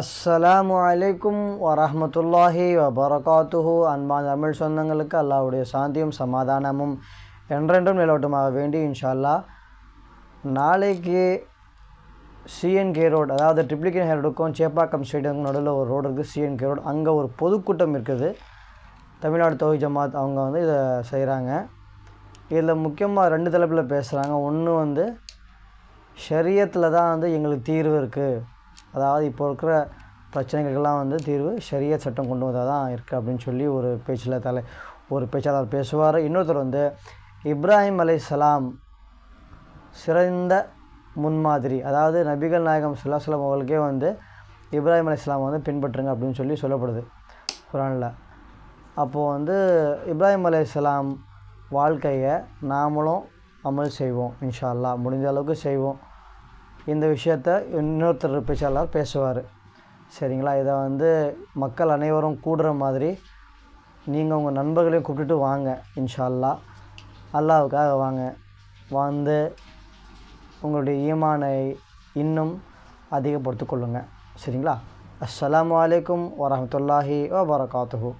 அஸ்ஸலாமு அலைக்கும் வரஹ்மத்துல்லாஹி வபரகாத்துஹு. அன்பான் தமிழ் சொந்தங்களுக்கு அல்லாவுடைய சாந்தியும் சமாதானமும் என்றென்றும் நிலவட்டமாக வேண்டி இன்ஷா அல்லாஹ் நாளைக்கு சிஎன்கே ரோடு அதாவது ட்ரிப்ளிகேன் ஹேரோடுக்கும் சேப்பாக்கம் ஸ்டேடியம் நடுவில் ஒரு ரோடு இருக்குது சிஎன்கே ரோடு அங்கே ஒரு பொதுக்கூட்டம் இருக்குது. தமிழ்நாடு தொகை ஜமாத் அவங்க வந்து இதை செய்கிறாங்க இதில் முக்கியமாக ரெண்டு தலைப்பில் பேசுகிறாங்க ஒன்று வந்து ஷரியத்தில் தான் வந்து எங்களுக்கு தீர்வு இருக்குது அதாவது இப்போ இருக்கிற பிரச்சனைகளுக்கெல்லாம் வந்து தீர்வு சரியாக சட்டம் கொண்டு வந்தால் தான் இருக்குது அப்படின்னு சொல்லி ஒரு பேச்சில் தலை ஒரு பேச்சாளர் பேசுவார். இன்னொருத்தர் வந்து இப்ராஹிம் அலைஹிஸ்ஸலாம் சிறந்த முன்மாதிரி அதாவது நபிகள் நாயகம் சுல்லாஸ்லாம் அவர்களுக்கே வந்து இப்ராஹிம் அலைஹிஸ்ஸலாம் வந்து பின்பற்றுங்க அப்படின்னு சொல்லி சொல்லப்படுது குரானில். அப்போது வந்து இப்ராஹிம் அலி இஸ்லாம் வாழ்க்கையை நாமளும் அமல் செய்வோம் இன்ஷா அல்லாஹ். முடிஞ்ச அளவுக்கு செய்வோம். இந்த விஷயத்த இன்னொருத்தர் பேச்சாளர் பேசுவார். சரிங்களா? இதை வந்து மக்கள் அனைவரும் கூடுற மாதிரி நீங்கள் உங்கள் நண்பர்களையும் கூப்பிட்டுட்டு வாங்க இன்ஷா அல்லாஹ் அல்லாவுக்காக வாங்க. வந்து உங்களுடைய ஈமானை இன்னும் அதிகப்படுத்திக் கொள்ளுங்கள் சரிங்களா? அஸ்லாம் வலைக்கம் வரமத்துல்லாஹி வபரகாத்துஹு.